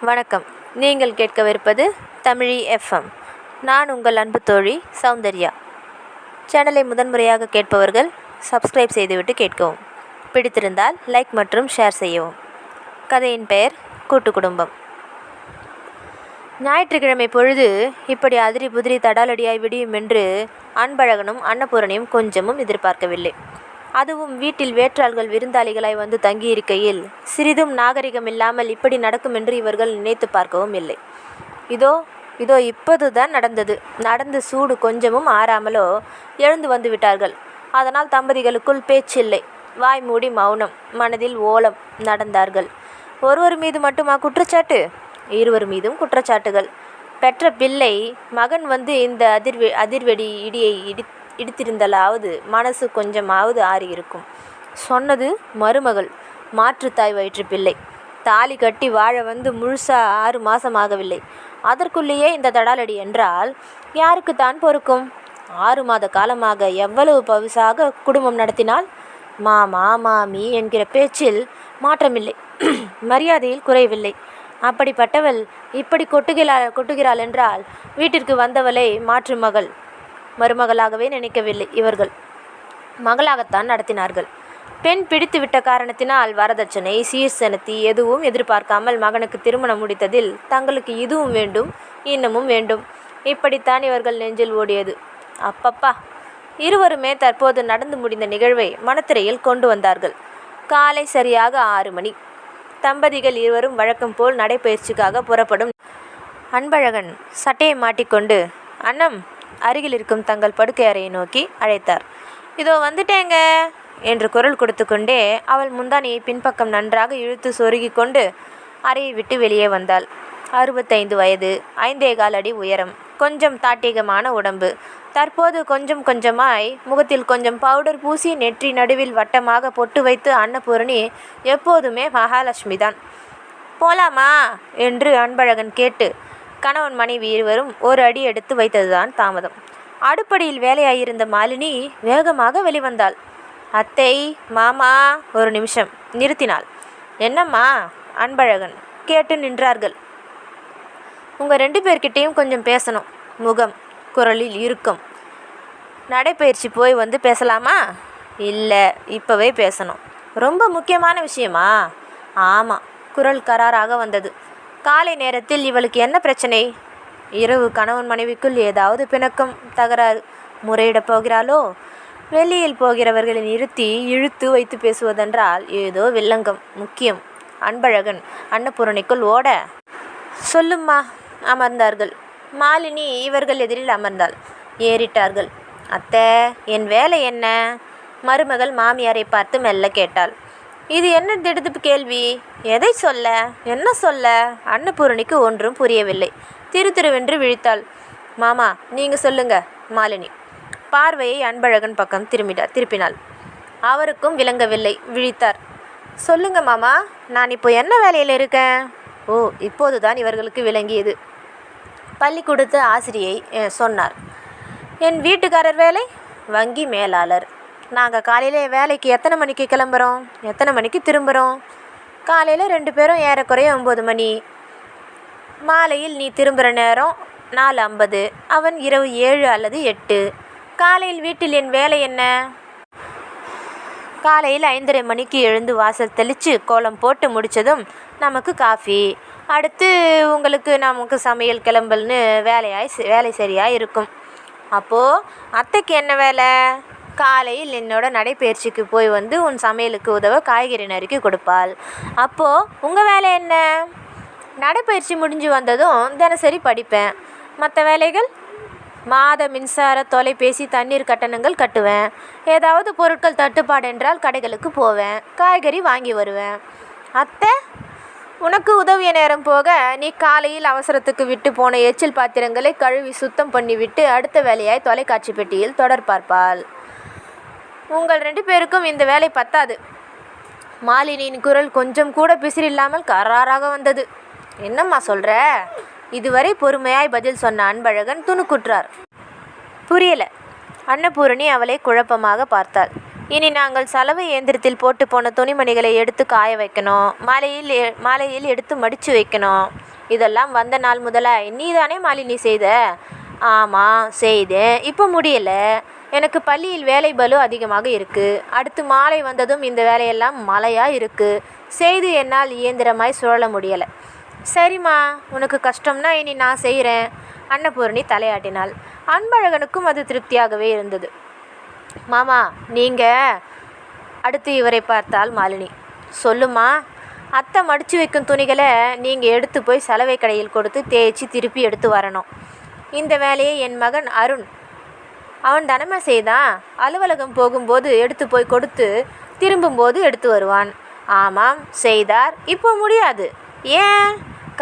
வணக்கம். நீங்கள் கேட்கவிருப்பது தமிழி எஃப்எம். நான் உங்கள் அன்பு தோழி சௌந்தர்யா. சேனலை முதன்முறையாக கேட்பவர்கள் சப்ஸ்கிரைப் செய்துவிட்டு கேட்கவும். பிடித்திருந்தால் லைக் மற்றும் ஷேர் செய்யவும். கதையின் பெயர் கூட்டு குடும்பம். ஞாயிற்றுக்கிழமை பொழுது இப்படி அதிரி புதிரி தடாலடியாய் விடியும் என்று அன்பழகனும் அன்னபூரணியும் கொஞ்சமும் எதிர்பார்க்கவில்லை. அதுவும் வீட்டில் வேற்றாள்கள் விருந்தாளிகளாய் வந்து தங்கியிருக்கையில் சிறிதும் நாகரிகம் இல்லாமல் இப்படி நடக்கும் என்று இவர்கள் நினைத்து பார்க்கவும் இல்லை. இதோ இதோ இப்போது தான் நடந்தது. நடந்து சூடு கொஞ்சமும் ஆறாமலோ எழுந்து வந்து விட்டார்கள். அதனால் தம்பதிகளுக்குள் பேச்சில்லை. வாய் மூடி மௌனம் மனதில் ஓலம் நடந்தார்கள். ஒருவர் மீது மட்டுமா குற்றச்சாட்டு? இருவர் மீதும் குற்றச்சாட்டுகள். பெற்ற பிள்ளை மகன் வந்து இந்த அதிர்வெ அதிர்வெடி இடியை இடி இடித்திருந்தலாவது மனசு கொஞ்சமாவது ஆறி இருக்கும் சொன்னது மருமகள் மாற்றுத்தாய் வயிற்று பிள்ளை தாலி கட்டி வாழ வந்து முழுசா ஆறு மாதம் ஆகவில்லை அதற்குள்ளேயே இந்த தடாலடி என்றால் யாருக்கு தான் பொறுக்கும்? ஆறு மாத காலமாக எவ்வளவு பவிசாக குடும்பம் நடத்தினால்? மாமா மாமி என்கிற பேச்சில் மாற்றமில்லை. மரியாதையில் குறைவில்லை அப்படிப்பட்டவள் இப்படி கொட்டுகிறாள் கொட்டுகிறாள் என்றால் வீட்டிற்கு வந்தவளை மாற்று மகள். மருமகளாகவே நினைக்கவில்லை இவர்கள். மகளாகத்தான் நடத்தினார்கள். பெண் பிடித்துவிட்ட காரணத்தினால் வரதட்சணை சீர்சனத்தி எதுவும் எதிர்பார்க்காமல் மகனுக்கு திருமணம் முடித்ததில் தங்களுக்கு இதுவும் வேண்டும் இன்னமும் வேண்டும். இப்படித்தான் இவர்கள் நெஞ்சில் ஓடியது. அப்பப்பா! இருவருமே தற்போது நடந்து முடிந்த நிகழ்வை மனத்திரையில் கொண்டு வந்தார்கள். காலை சரியாக ஆறு மணி. தம்பதிகள் இருவரும் வழக்கம் போல் நடைப்பயிற்சிக்காக புறப்படும் அன்பழகன் சட்டையை மாட்டிக்கொண்டு அண்ணம் அருகில் இருக்கும் தங்கள் படுக்கை அறையை நோக்கி அழைத்தார். இதோ வந்துட்டேங்க என்று குரல் கொடுத்து கொண்டே அவள் முந்தானியை பின்பக்கம் நன்றாக இழுத்து சொருகி கொண்டு அறையை விட்டு வெளியே வந்தாள். அறுபத்தைந்து வயது ஐந்தே கால் அடி உயரம் கொஞ்சம் தாட்டிகமான உடம்பு. தற்போது கொஞ்சம் கொஞ்சமாய் முகத்தில் கொஞ்சம் பவுடர் பூசி நெற்றி நடுவில் வட்டமாக பொட்டு வைத்து அன்னபூரணி எப்போதுமே மகாலட்சுமி தான் போலாமா? என்று அன்பழகன் கேட்டு கணவன் மனைவி இருவரும் ஒரு அடி எடுத்து வைத்ததுதான் தாமதம். அடுப்படியில் வேலையாயிருந்த மாலினி வேகமாக வெளிவந்தாள். அத்தை மாமா ஒரு நிமிஷம் நிறுத்தினாள். என்னம்மா அன்பழகன் கேட்டு நின்றார்கள். உங்கள் ரெண்டு பேர்கிட்டேயும் கொஞ்சம் பேசணும். முகம் குரலில் இருக்கும் நடைப்பயிற்சி போய் வந்து பேசலாமா? இல்லை இப்போவே பேசணும். ரொம்ப முக்கியமான விஷயமா? ஆமாம் குரல் கராராக வந்தது. காலை நேரத்தில் இவளுக்கு என்ன பிரச்சனை? இரவு கணவன் மனைவிக்குள் ஏதாவது பிணக்கம் தகராறு முறையிடப் போகிறாளோ? வெளியில் போகிறவர்களை நிறுத்தி இழுத்து வைத்து பேசுவதென்றால் ஏதோ வில்லங்கம் முக்கியம். அன்பழகன் அன்னபூரணிக்குள் ஓட சொல்லும்மா அமர்ந்தார்கள். மாலினி இவர்கள் எதிரில் அமர்ந்தாள். ஏறிட்டார்கள். அத்தை என் வேலை என்ன? மருமகள் மாமியாரை பார்த்து மெல்ல கேட்டாள். இது என்ன திடுதிப்பு கேள்வி? எதை சொல்ல? என்ன சொல்ல? அன்னபூரணிக்கு ஒன்றும் புரியவில்லை. திரு திருவென்று விழித்தாள். மாமா நீங்கள் சொல்லுங்க மாலினி. பார்வையை அன்பழகன் பக்கம் திரும்பினார் திருப்பினாள். அவருக்கும் விளங்கவில்லை. விழித்தார். சொல்லுங்க மாமா நான் இப்போ என்ன வேலையில் இருக்கேன்? ஓ இப்போதுதான் இவர்களுக்கு விளங்கியது. பள்ளிக்கூடத்து ஆசிரியை சொன்னார். என் வீட்டுக்காரர் வேலை? வங்கி மேலாளர். நாங்கள் காலையில் வேலைக்கு எத்தனை மணிக்கு கிளம்புறோம்? எத்தனை மணிக்கு திரும்புகிறோம் காலையில் ரெண்டு பேரும் ஏறக்குறைய ஒம்பது மணி. மாலையில் நீ திரும்புகிற நேரம் நாலு ஐம்பது அவன் இரவு ஏழு அல்லது எட்டு. காலையில் வீட்டில் என் வேலை என்ன? காலையில் ஐந்தரை மணிக்கு எழுந்து வாசல் தெளித்து கோலம் போட்டு முடித்ததும் நமக்கு காஃபி. அடுத்து உங்களுக்கு நமக்கு சமையல் கிளம்பல்னு வேலையாய் வேலை சரியாக இருக்கும். அப்போது அத்தைக்கு என்ன வேலை? காலையில் என்னோட நடைப்பயிற்சிக்கு போய் வந்து உன் சமையலுக்கு உதவ காய்கறி நறுக்கி கொடுப்பாள். அப்போது உங்கள் வேலை என்ன? நடைப்பயிற்சி முடிஞ்சு வந்ததும் தினசரி படிப்பேன். மற்ற வேலைகள்? மாத மின்சார தொலைபேசி தண்ணீர் கட்டணங்கள் கட்டுவேன். ஏதாவது பொருட்கள் தட்டுப்பாடு என்றால் கடைகளுக்கு போவேன். காய்கறி வாங்கி வருவேன். அத்தை உனக்கு உதவிய நேரம் போக நீ காலையில் அவசரத்துக்கு விட்டு போன எச்சில் பாத்திரங்களை கழுவி சுத்தம் பண்ணிவிட்டு அடுத்த வேலையாய் தொலைக்காட்சி பெட்டியில் தொடர் பார்ப்பாள். உங்கள் ரெண்டு பேருக்கும் இந்த வேலை பத்தாது. மாலினியின் குரல் கொஞ்சம் கூட பிசிறில்லாமல் கராராக வந்தது. என்னம்மா சொல்கிற இதுவரை பொறுமையாய் பதில் சொன்ன அன்பழகன் துணுக்குற்றார். புரியல. அன்னபூரணி அவளை குழப்பமாக பார்த்தாள். இனி நாங்கள் சலவை இயந்திரத்தில் போட்டு போன துணிமணிகளை எடுத்து காய வைக்கணும். மாலையில் மாலையில் எடுத்து மடித்து வைக்கணும். இதெல்லாம் வந்த நாள் முதலாய். நீ தானே மாலினி செய்த? ஆமாம் செய்தேன். இப்போ முடியல. எனக்கு பள்ளியில் வேலை பலு அதிகமாக இருக்குது அடுத்து மாலை வந்ததும் இந்த வேலையெல்லாம் மழையாக இருக்குது செய்து என்னால் இயந்திரமாய் சுழல முடியலை. சரிம்மா உனக்கு கஷ்டம்னா இனி நான் செய்கிறேன் அன்னபூரணி தலையாட்டினாள். அன்பழகனுக்கும் அது திருப்தியாகவே இருந்தது. மாமா நீங்கள் அடுத்து இவரை பார்த்தால் மாலினி. சொல்லுமா அத்தை மடித்து வைக்கும் துணிகளை நீங்கள் எடுத்து போய் சலவை கடையில் கொடுத்து தேய்ச்சி திருப்பி எடுத்து வரணும். இந்த வேலையை என் மகன் அருண் அவன் தானம்மா செய்தான் அலுவலகம் போகும்போது எடுத்து போய் கொடுத்து திரும்பும்போது எடுத்து வருவான். ஆமாம் செய்தார். இப்போ முடியாது. ஏன்?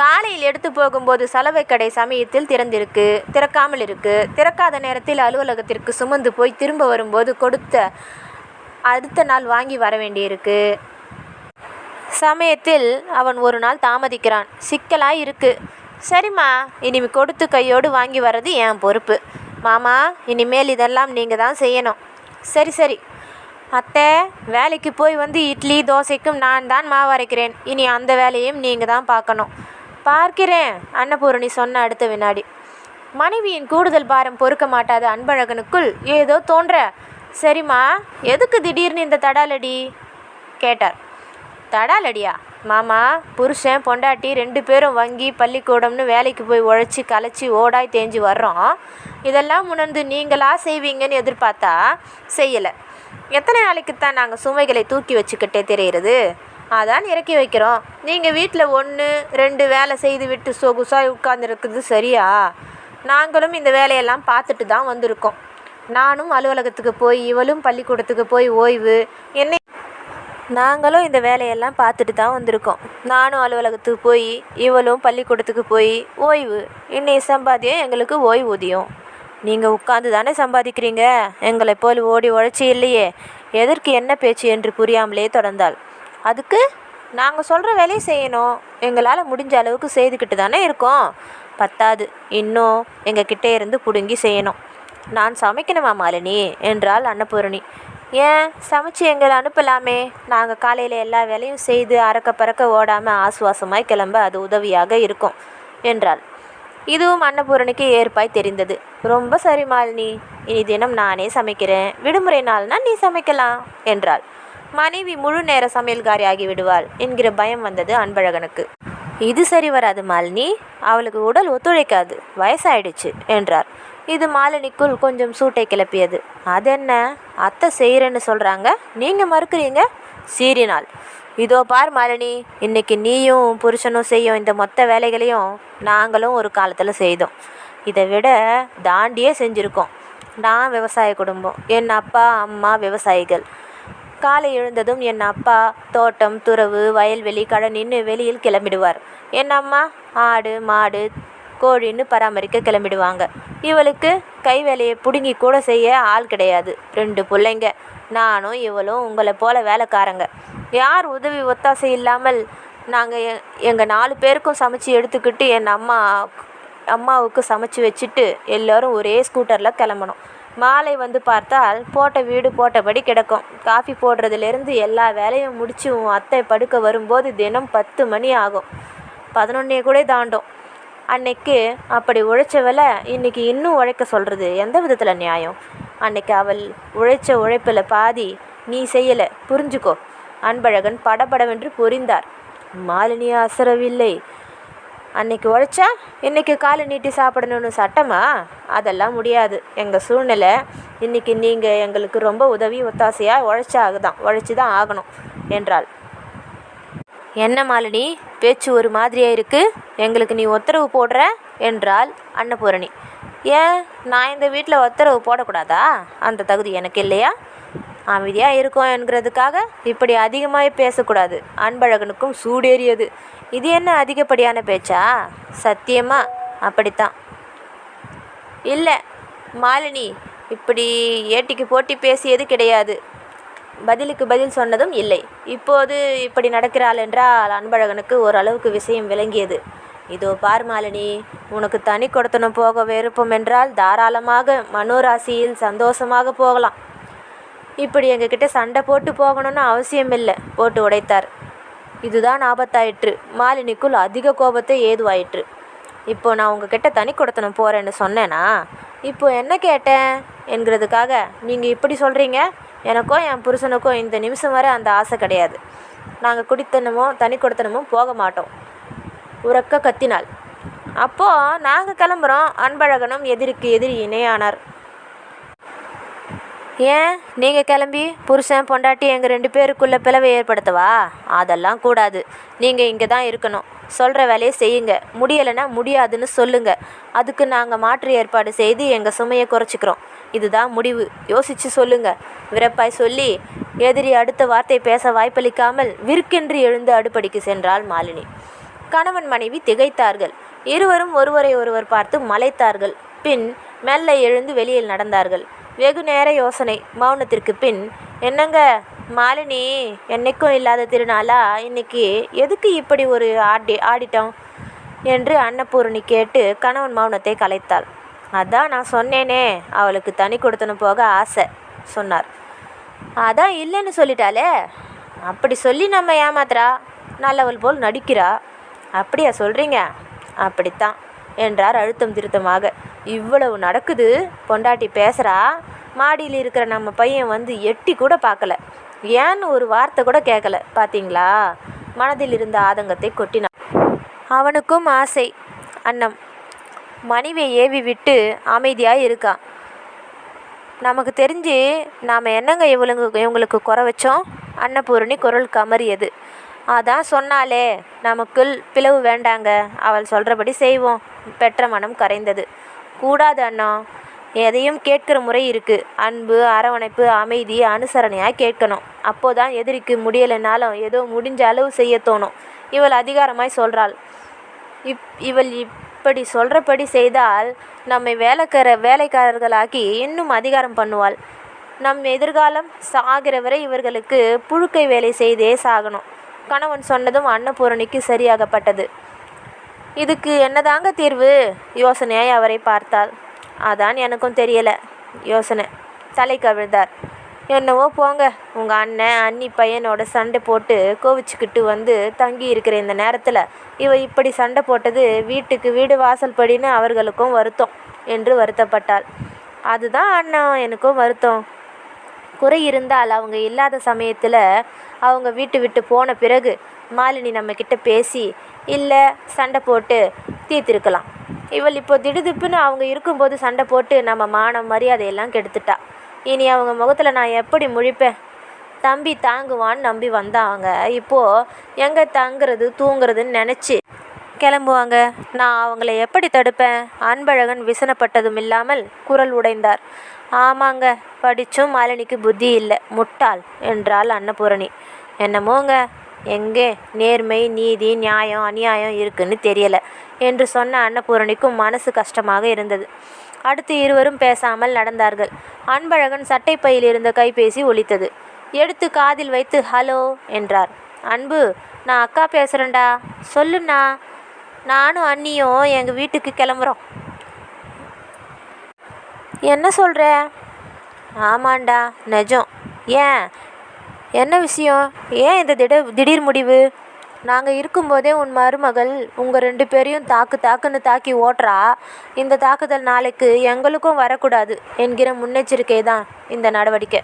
காலையில் எடுத்து போகும்போது சலவை கடை சமயத்தில் திறந்திருக்கு. திறக்காமல் இருக்கு. திறக்காத நேரத்தில் அலுவலகத்திற்கு சுமந்து போய் திரும்ப வரும்போது கொடுத்த அடுத்த நாள் வாங்கி வர வேண்டியிருக்கு. சமயத்தில் அவன் ஒரு நாள் தாமதிக்கிறான். சிக்கலாக இருக்கு. சரிம்மா இனிமே கொடுத்து கையோடு வாங்கி வர்றது என் பொறுப்பு. மாமா இனிமேல் இதெல்லாம் நீங்கள் தான் செய்யணும். சரி சரி. அத்தை வேலைக்கு போய் வந்து இட்லி தோசைக்கும் நான் தான் மாவு அரைக்கிறேன். இனி அந்த வேலையும் நீங்கள் தான் பார்க்கணும். பார்க்கிறேன் அன்னபூரணி சொன்ன அடுத்த வினாடி. மனைவியின் கூடுதல் பாரம் பொறுக்க மாட்டாத அன்பழகனுக்குள் ஏதோ தோன்ற. சரிம்மா எதுக்கு திடீர்னு இந்த தடாலடி? கேட்டார். தடாலடியா? மாமா புருஷன் பொண்டாட்டி ரெண்டு பேரும் வங்கி பள்ளிக்கூடம்னு வேலைக்கு போய் உழைச்சி களைச்சி ஓடாய் தேஞ்சு வர்றோம். இதெல்லாம் உணர்ந்து நீங்களா செய்வீங்கன்னு எதிர்பார்த்தா செய்யலை. எத்தனை நாளைக்கு தான் நாங்கள் சுமைகளை தூக்கி வச்சுக்கிட்டே தெரிகிறது? அதான் இறக்கி வைக்கிறோம். நீங்கள் வீட்டில் ஒன்று ரெண்டு வேலை செய்து விட்டு சொகுசாக உட்காந்துருக்குது சரியா? நாங்களும் இந்த வேலையெல்லாம் பார்த்துட்டு தான் வந்திருக்கோம். நானும் அலுவலகத்துக்கு போய் இவளும் பள்ளிக்கூடத்துக்கு போய் ஓய்வு என்னை நாங்களும் இந்த வேலையெல்லாம் பார்த்துட்டு தான் வந்திருக்கோம். நானும் அலுவலகத்துக்கு போய் இவளும் பள்ளிக்கூடத்துக்கு போய் ஓய்வு. இன்னைய சம்பாத்தியம் எங்களுக்கு ஓய்வூதியம். நீங்கள் உட்காந்து தானே சம்பாதிக்கிறீங்க? எங்களை போல் ஓடி உழைச்சி இல்லையே. எதற்கு என்ன பேச்சு என்று புரியாமலே தொடர்ந்தாள். அதுக்கு நாங்கள் சொல்கிற வேலையை செய்யணும். எங்களால் முடிஞ்ச அளவுக்கு செய்துக்கிட்டு தானே இருக்கோம். பத்தாது. இன்னும் எங்கள் கிட்டே இருந்து பிடுங்கி செய்யணும். நான் சமைக்கணுமா மாலினி? என்றாள் அன்னபூரணி. ஏன்? சமைச்சு எங்களை அனுப்பலாமே. நாங்கள் காலையில் எல்லா வேலையும் செய்து அறக்க பறக்க ஓடாமல் ஆசுவாசமாய் கிளம்ப அது உதவியாக இருக்கும் என்றாள். இதுவும் அன்னபூரணிக்கு ஏற்பாய் தெரிந்தது. ரொம்ப சரி மாலினி. இனி தினம் நானே சமைக்கிறேன். விடுமுறை நாள்னா நீ சமைக்கலாம் என்றாள். மனைவி முழு நேர சமையல்காரி ஆகிவிடுவாள் என்கிற பயம் வந்தது அன்பழகனுக்கு. இது சரி வராது மாலினி. அவளுக்கு உடல் ஒத்துழைக்காது. வயசாயிடுச்சு என்றார். இது மாலினிக்குள் கொஞ்சம் சூட்டை கிளப்பியது. அதென்ன? அத்தை செய்கிறேன்னு சொல்கிறாங்க நீங்கள் மறுக்கிறீங்க? சீரினால் இதோ பார் மாலினி இன்னைக்கு நீயும் புருஷனும் செய்யும் இந்த மொத்த வேலைகளையும் நாங்களும் ஒரு காலத்தில் செய்தோம். இதை விட தாண்டியே செஞ்சுருக்கோம். நான் விவசாய குடும்பம். என் அப்பா அம்மா விவசாயிகள். காலை எழுந்ததும் என் அப்பா தோட்டம் துறவு வயல்வெளி கடனின்னு வெளியில் கிளம்பிடுவார். என் அம்மா ஆடு மாடு கோழின்னு பராமரிக்க கிளம்பிடுவாங்க. இவளுக்கு கை வேலையை பிடுங்கி கூட செய்ய ஆள் கிடையாது. ரெண்டு பிள்ளைங்க. நானும் இவளும் உங்களை போல வேலைக்காரங்க. யார் உதவி ஒத்தாசை இல்லாமல் நாங்கள் எங்கள் நாலு பேருக்கும் சமைச்சு எடுத்துக்கிட்டு என் அம்மா அம்மாவுக்கு சமைச்சு வச்சுட்டு எல்லோரும் ஒரே ஸ்கூட்டரில் கிளம்பணும். மாலை வந்து பார்த்தால் போட்ட வீடு போட்டபடி கிடக்கும். காஃபி போடுறதுலேருந்து எல்லா வேலையும் முடிச்சு உன் அத்தை படுக்க வரும்போது தினம் பத்து மணி ஆகும். பதினொன்னே கூட தாண்டும். அன்னைக்கு அப்படி உழைச்சவளை இன்னைக்கு இன்னும் உழைக்க சொல்கிறது எந்த விதத்தில் நியாயம்? அன்னைக்கு அவள் உழைச்ச உழைப்பில் பாதி நீ செய்யலை புரிஞ்சுக்கோ. அன்பழகன் படபடவென்று புரிந்தார். மாலினி அசரவில்லை அன்னைக்கு உழைச்சா இன்னைக்கு காலை நீட்டி சாப்பிடணும்னு சட்டமா? அதெல்லாம் முடியாது. எங்கள் சூழ்நிலை இன்னைக்கு நீங்கள் எங்களுக்கு ரொம்ப உதவி ஒத்தாசையாக உழைச்சாகுதான் உழைச்சி தான் ஆகணும் என்றாள். என்ன மாலினி பேச்சு ஒரு மாதிரியாக இருக்குது எங்களுக்கு நீ உத்தரவு போடுற என்றாள் அன்னபூரணி. ஏன் நான் இந்த வீட்டில் உத்தரவு போடக்கூடாதா? அந்த தகுதி எனக்கு இல்லையா? அமைதியாக இருக்கும் என்கிறதுக்காக இப்படி அதிகமாக பேசக்கூடாது. அன்பழகனுக்கும் சூடேறியது. இது என்ன அதிகப்படியான பேச்சா? சத்தியமா அப்படித்தான். இல்லை மாலினி இப்படி ஏட்டிக்கு போட்டி பேசியது கிடையாது. பதிலுக்கு பதில் சொன்னதும் இல்லை. இப்போது இப்படி நடக்கிறாள் என்றால் அன்பழகனுக்கு ஓரளவுக்கு விஷயம் விளங்கியது. இதோ பார் மாலினி உனக்கு தனி கொடுத்தனம் போக விருப்பம் என்றால் தாராளமாக மனோராசியில் சந்தோஷமாக போகலாம். இப்படி எங்ககிட்ட சண்டை போட்டு போகணும்னு அவசியம் இல்லை போட்டு உடைத்தார். இதுதான் ஆபத்தாயிற்று. மாலினிக்குள் அதிக கோபத்தை ஏதுவாயிற்று. இப்போ நான் உங்ககிட்ட தனி கொடுத்தனம் போகிறேன்னு சொன்னேனா? இப்போ என்ன கேட்டேன்? என்கிறதுக்காக நீங்கள் இப்படி சொல்கிறீங்க எனக்கோ என் புருஷனுக்கோ இந்த நிமிஷம் வரை அந்த ஆசை கிடையாது. நாங்கள் குடித்தனமோ தனி கொடுத்தனமோ போக மாட்டோம். உறக்க கத்தினாள் அப்போது நாங்கள் கிளம்புறோம். அன்பழகனும் எதிரிக்கு எதிரி இணையானார். ஏன்? நீங்கள் கிளம்பி புருஷன் பொண்டாட்டி எங்கள் ரெண்டு பேருக்குள்ள பிளவை ஏற்படுத்தவா? அதெல்லாம் கூடாது. நீங்கள் இங்கே தான் இருக்கணும். சொல்கிற வேலையை செய்யுங்க. முடியலைன்னா முடியாதுன்னு சொல்லுங்கள் அதுக்கு நாங்கள் மாற்று ஏற்பாடு செய்து எங்கள் சுமையை குறைச்சிக்கிறோம். இதுதான் முடிவு. யோசித்து சொல்லுங்கள் விரப்பாய் சொல்லி எதிரி அடுத்த வார்த்தை பேச வாய்ப்பளிக்காமல் விற்கென்று எழுந்து அடுப்படிக்கு சென்றாள் மாலினி. கணவன் மனைவி திகைத்தார்கள். இருவரும் ஒருவரை ஒருவர் பார்த்து மலைத்தார்கள். பின் மெல்ல எழுந்து வெளியில் நடந்தார்கள். வெகு நேர யோசனை. மௌனத்திற்கு பின் என்னங்க மாலினி என்னைக்கும் இல்லாத திருநாளா? இன்னைக்கு எதுக்கு இப்படி ஒரு ஆடி ஆடிட்டோம்? என்று அன்னபூரணி கேட்டு கணவன் மௌனத்தை கலைத்தாள். அதான் நான் சொன்னேனே அவளுக்கு தனி கொடுத்தனும் போக ஆசை சொன்னார். அதான் இல்லைன்னு சொல்லிட்டாளே அப்படி சொல்லி நம்ம ஏமாத்துறா நல்லவள் போல் நடிக்கிறா அப்படியா சொல்கிறீங்க அப்படித்தான் என்றார் அழுத்தம் திருத்தமாக. இவ்வளவு நடக்குது பொண்டாட்டி பேசுகிறா மாடியில் இருக்கிற நம்ம பையன் வந்து எட்டி கூட பார்க்கல ஏன்னு ஒரு வார்த்தை கூட கேட்கல பார்த்தீங்களா மனதில் இருந்த ஆதங்கத்தை கொட்டினான். அவனுக்கும் ஆசை அன்னம் மனைவியை ஏவி விட்டு அமைதியாக இருக்கா? நமக்கு தெரிஞ்சு நாம் என்னங்க இவளுங்க இவங்களுக்கு குறை வச்சோம்? அன்னபூரணி குரல் கமறியது. அதான் சொன்னாலே நமக்குள் பிளவு வேண்டாங்க. அவள் சொல்கிறபடி செய்வோம். பெற்ற மனம் கரைந்தது. கூடாது அண்ணா. எதையும் கேட்குற முறை இருக்குது அன்பு அரவணைப்பு அமைதி அனுசரணையாக கேட்கணும். அப்போதான் எதிரிக்கு முடியலைனாலும் ஏதோ முடிஞ்ச அளவு செய்ய தோணும். இவள் அதிகாரமாய் சொல்கிறாள் இப் இவள் இப்படி சொல்கிறபடி செய்தால் நம்மை வேலைக்கார வேலைக்காரர்களாக்கி இன்னும் அதிகாரம் பண்ணுவாள். நம் எதிர்காலம் சாகிற வரை இவர்களுக்கு புழுக்கை வேலை செய்தே சாகணும். கணவன் சொன்னதும் அன்னபூரணிக்கு சரியாகப்பட்டது. இதுக்கு என்னதாங்க தீர்வு? யோசனையாய் அவரை பார்த்தாள். அதான் எனக்கும் தெரியலை. யோசனை. தலை கவிழ்ந்தார். என்னவோ போங்க. உங்கள் அண்ணன் அண்ணி பையனோட சண்டை போட்டு கோவிச்சுக்கிட்டு வந்து தங்கி இருக்கிற இந்த நேரத்தில் இவ இப்படி சண்டை போட்டது வீட்டுக்கு வீடு வாசல் படின்னு அவர்களுக்கும் வருத்தம் என்று வருத்தப்பட்டாள். அதுதான் அண்ணன் எனக்கும் வருத்தம். குறை இருந்தால் அவங்க இல்லாத சமயத்தில் அவங்க வீட்டு விட்டு போன பிறகு மாலினி நம்மக்கிட்ட பேசி இல்லை சண்டை போட்டு தீர்த்திருக்கலாம். இவள் இப்போ திடுதிப்புன்னு அவங்க இருக்கும்போது சண்டை போட்டு நம்ம மானம் மரியாதையெல்லாம் கெடுத்துட்டா. இனி அவங்க முகத்தில் நான் எப்படி முழிப்பேன்? தம்பி தாங்குவான்னு நம்பி வந்தாங்க. இப்போது எங்கே தங்குறது தூங்குறதுன்னு நினச்சி கிளம்புவாங்க. நான் அவங்கள எப்படி தடுப்பேன்? அன்பழகன் விசனப்பட்டதும் இல்லாமல் குரல் உடைந்தார். ஆமாங்க படித்தும் மாலினிக்கு புத்தி இல்லை. முட்டாள் என்றாள் அன்னபூரணி. என்னமோங்க எங்கே நேர்மை நீதி நியாயம் அநியாயம் இருக்குன்னு தெரியல என்று சொன்ன அன்னபூரணிக்கும் மனசு கஷ்டமாக இருந்தது. அடுத்து இருவரும் பேசாமல் நடந்தார்கள். அன்பழகன் சட்டைப்பையில் இருந்த கைபேசி ஒலித்தது. எடுத்து காதில் வைத்து ஹலோ என்றார். அன்பு நான் அக்கா பேசுகிறேன்டா சொல்லுண்ணா. நானும் அண்ணியும் எங்கள் வீட்டுக்கு கிளம்புறோம். என்ன சொல்கிற ஆமாண்டா நிஜம். ஏன்? என்ன விஷயம்? ஏன் இந்த திட திடீர் முடிவு? நாங்கள் இருக்கும்போதே உன் மருமகள் உங்கள் ரெண்டு பேரையும் தாக்கு தாக்குன்னு தாக்கி ஓட்டுறா. இந்த தாக்குதல் நாளைக்கு எங்களுக்கும் வரக்கூடாது என்கிற முன்னெச்சரிக்கை தான் இந்த நடவடிக்கை.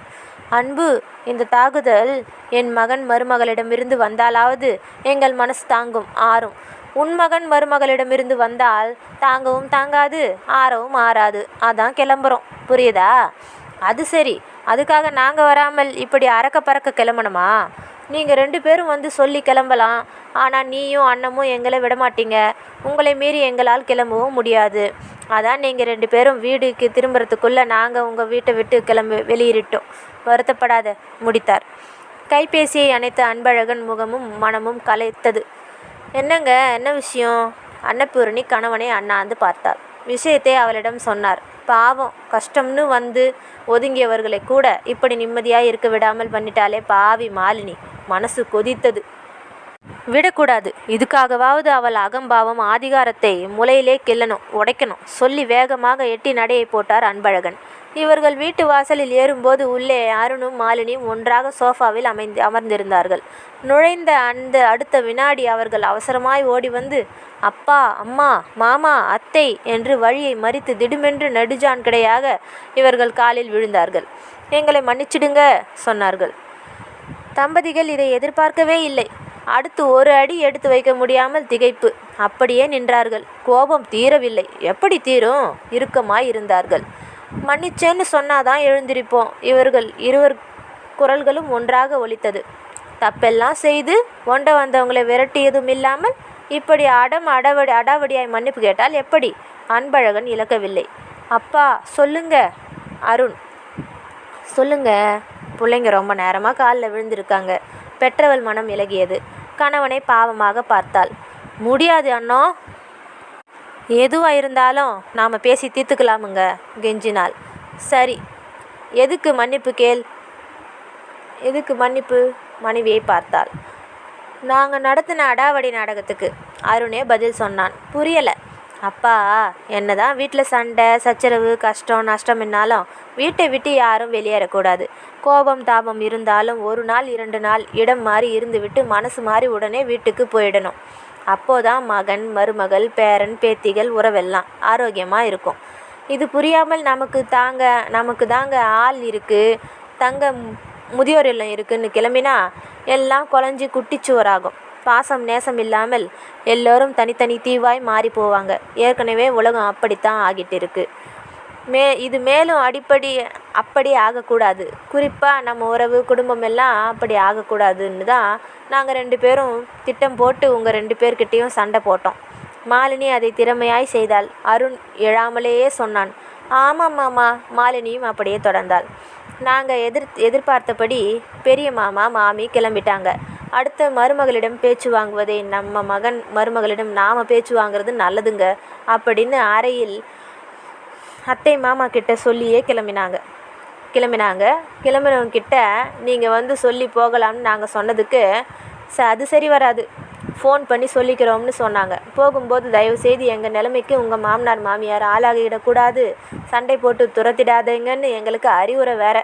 அன்பு இந்த தாக்குதல் என் மகன் மருமகளிடமிருந்து வந்தாலாவது எங்கள் மனசு தாங்கும் ஆறும். உன் மகன் மருமகளிடமிருந்து வந்தால் தாங்கவும் தாங்காது ஆறவும் ஆறாது. அதான் கிளம்புறோம். புரியுதா? அது சரி. அதுக்காக நாங்கள் வராமல் இப்படி அறக்க பறக்க கிளம்பணுமா? நீங்கள் ரெண்டு பேரும் வந்து சொல்லி கிளம்பலாம். ஆனால் நீயும் அண்ணமும் எங்களை விடமாட்டீங்க. உங்களை மீறி எங்களால் கிளம்பவும் முடியாது. அதான் நீங்கள் ரெண்டு பேரும் வீடுக்கு திரும்புறதுக்குள்ளே நாங்கள் உங்கள் வீட்டை விட்டு கிளம்பி வெளியிட்டோம் வருத்தப்படாத முடித்தார். கைபேசியை அணைத்த அன்பழகன் முகமும் மனமும் கலைத்தது என்னங்க என்ன விஷயம்? அன்னபூரணி கணவனை அண்ணாந்து பார்த்தார் விஷயத்தை அவளிடம் சொன்னார். பாவம் கஷ்டம்னு வந்து ஒதுங்கியவர்களை கூட இப்படி நிம்மதியாக இருக்க விடாமல் பண்ணிட்டாலே பாவி மாலினி. மனசு கொதித்தது. விடக்கூடாது. இதுக்காகவாவது அவள் அகம்பாவம் ஆதிகாரத்தை முளையிலே கிள்ளணும் உடைக்கணும். சொல்லி வேகமாக எட்டி நடையை போட்டார் அன்பழகன். இவர்கள் வீட்டு வாசலில் ஏறும்போது உள்ளே அருணும் மாலினியும் ஒன்றாக சோஃபாவில் அமைந்து அமர்ந்திருந்தார்கள். நுழைந்த அந்த அடுத்த வினாடி அவர்கள் அவசரமாய் ஓடி வந்து அப்பா அம்மா மாமா அத்தை என்று வழியை மறித்து திடுமென்று நெடுஜான் கிடையாக இவர்கள் காலில் விழுந்தார்கள். எங்களை மன்னிச்சிடுங்க சொன்னார்கள். தம்பதிகள் இதை எதிர்பார்க்கவே இல்லை. அடுத்து ஒரு அடி எடுத்து வைக்க முடியாமல் திகைப்பு. அப்படியே நின்றார்கள். கோபம் தீரவில்லை. எப்படி தீரும்? இறுக்கமாய் இருந்தார்கள். மன்னிச்சேன்னு சொன்னாதான் எழுந்திருப்போம். இவர்கள் இருவர் குரல்களும் ஒன்றாக ஒலித்தது. தப்பெல்லாம் செய்து ஒண்ட வந்தவங்களை விரட்டியதும் இல்லாமல் இப்படி அடம் அடவடி அடாவடியாய் மன்னிப்பு கேட்டால் எப்படி? அன்பழகன் இழக்கவில்லை அப்பா சொல்லுங்க. அருண். சொல்லுங்க. பிள்ளைங்க ரொம்ப நேரமாக காலில் விழுந்திருக்காங்க. பெற்றவள் மனம் இலகியது. கணவனை பாவமாக பார்த்தாள். முடியாது அண்ணோ. எதுவாக இருந்தாலும் நாம் பேசி தீர்த்துக்கலாமுங்க கெஞ்சினாள் சரி எதுக்கு மன்னிப்பு கேள்? எதுக்கு மன்னிப்பு? மனைவியை பார்த்தாள். நாங்கள் நடத்தின அடாவடி நாடகத்துக்கு அருணே பதில் சொன்னான். புரியலை. அப்பா என்ன தான் வீட்டில் சண்டை சச்சரவு கஷ்டம் நஷ்டம்னாலும் வீட்டை விட்டு யாரும் வெளியேறக்கூடாது. கோபம் தாபம் இருந்தாலும் ஒரு நாள் இரண்டு நாள் இடம் மாறி இருந்துவிட்டு மனசு மாறி உடனே வீட்டுக்கு போயிடணும். அப்போதான் மகன் மருமகள் பேரன் பேத்திகள் உறவெல்லாம் ஆரோக்கியமாக இருக்கும். இது புரியாமல் நமக்கு தாங்க நமக்கு தாங்க ஆள் இருக்குது தங்க முதியோர் இல்லம் இருக்குன்னு கிளம்பினா எல்லாம் குழஞ்சி குட்டிச்சுவராகும். பாசம் நேசம் இல்லாமல் எல்லோரும் தனித்தனி தீவாய் மாறி போவாங்க. ஏற்கனவே உலகம் அப்படித்தான் ஆகிட்டு இருக்கு மே இது மேலும் அடிப்படி அப்படி ஆகக்கூடாது. குறிப்பாக நம்ம உறவு குடும்பம் எல்லாம் அப்படி ஆகக்கூடாதுன்னு தான் நாங்கள் ரெண்டு பேரும் திட்டம் போட்டு உங்கள் ரெண்டு பேர்கிட்டேயும் சண்டை போட்டோம். மாலினி அதை திறமையாய் செய்தாள். அருண் எழாமலேயே சொன்னான். ஆமாம் மாமா மாலினியும் அப்படியே தொடர்ந்தாள். நாங்கள் எதிர் எதிர்பார்த்தபடி பெரிய மாமா மாமி கிளம்பிட்டாங்க. அடுத்த மருமகளிடம் பேச்சு வாங்குவதை நம்ம மகன் மருமகளிடம் நாம் பேச்சு வாங்குறது நல்லதுங்க அப்படின்னு அறையில் அத்தை மாமா கிட்ட சொல்லியே கிளம்பினாங்க. கிளம்பினாங்க. கிளம்பினவங்க கிட்ட நீங்கள் வந்து சொல்லி போகலாம்னு நாங்கள் சொன்னதுக்கு ச அது சரி வராது. ஃபோன் பண்ணி சொல்லிக்கிறோம்னு சொன்னாங்க. போகும்போது தயவுசெய்து எங்கள் நிலைமைக்கு உங்கள் மாமனார் மாமியார் ஆளாகிடக்கூடாது. சண்டை போட்டு துரத்திடாதீங்கன்னு எங்களுக்கு அறிவுரை வேற.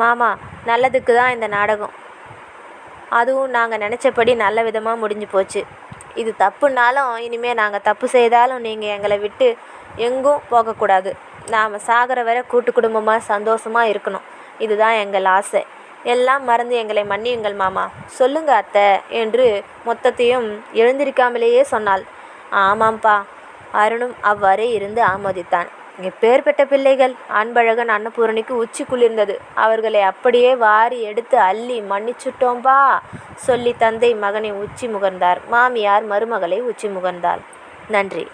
மாமா நல்லதுக்கு தான் இந்த நாடகம். அதுவும் நாங்கள் நினச்சபடி நல்ல விதமாக முடிஞ்சு போச்சு. இது தப்புனாலும் இனிமேல் நாங்கள் தப்பு செய்தாலும் நீங்கள் எங்களை விட்டு எங்கும் போகக்கூடாது. நாம் சாகிற வரை கூட்டு குடும்பமாக சந்தோஷமாக இருக்கணும். இதுதான் எங்கள் ஆசை. எல்லாம் மறந்து எங்களை மன்னியுங்கள் மாமா. சொல்லுங்க அத்தை என்று மொத்தத்தையும் எழுந்திருக்காமலேயே சொன்னாள். ஆமாம்ப்பா அருணும் அவ்வாறே இருந்து ஆமோதித்தான். எப்பேற்பட்ட பிள்ளைகள். அன்பழகன் அன்னபூரணிக்கு உச்சி குளிர்ந்தது. அவர்களை அப்படியே வாரி எடுத்து அள்ளி மன்னிச்சுட்டோம்பா சொல்லி தந்தை மகனை உச்சி முகர்ந்தார். மாமியார் மருமகளை உச்சி முகர்ந்தாள். நன்றி.